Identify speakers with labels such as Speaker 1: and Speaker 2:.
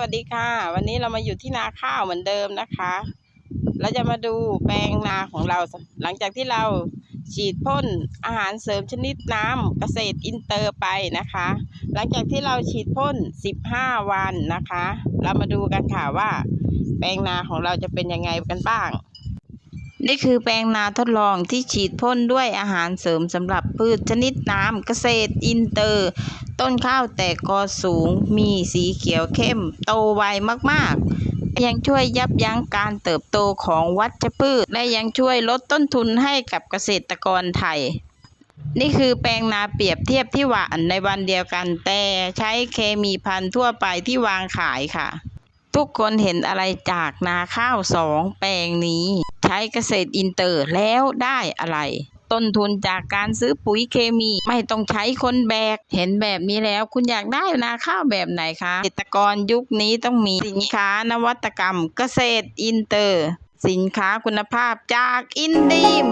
Speaker 1: วัสดีค่ะ วันนี้เรามาอยู่ที่นาข้าวเหมือนเดิมนะคะเราจะมาดูแปลงนาของเรา หลังจากที่เราฉีดพ่นอาหารเสริมชนิดน้ำเกษตรอินเตอร์ไปนะคะ หลังจากที่เราฉีดพ่น 15 วันนะคะ เรามาดูกันค่ะว่า แปลงนาของเราจะเป็นยังไงกันบ้าง นี่คือแปลงนาทดลองที่ฉีดพ่นด้วยอาหารเสริมสำหรับพืชชนิดน้ำเกษตรอินเตอร์ ต้นข้าวแตกกอสูงมีสีเขียวเข้ม โตไวมากๆ ยังช่วยยับยั้งการเติบโตของวัชพืช และยังช่วยลดต้นทุนให้กับเกษตรกรไทย นี่คือแปลงนาเปรียบเทียบที่หวานในวันเดียวกัน แต่ใช้เคมีพันธุ์ทั่วไปที่วางขายค่ะ ทุกคนเห็นอะไรจากนาข้าวสองแปลงนี้ ใช้เกษตรอินเตอร์แล้วได้อะไร ต้นทุนจากการซื้อปุ๋ยเคมีไม่ต้องใช้คนแบก เห็นแบบนี้แล้วคุณอยากได้นาข้าวแบบไหนคะเกษตรกรยุคนี้ต้องมีสินค้านวัตกรรมเกษตรอินเตอร์ สินค้าคุณภาพจากอินดีม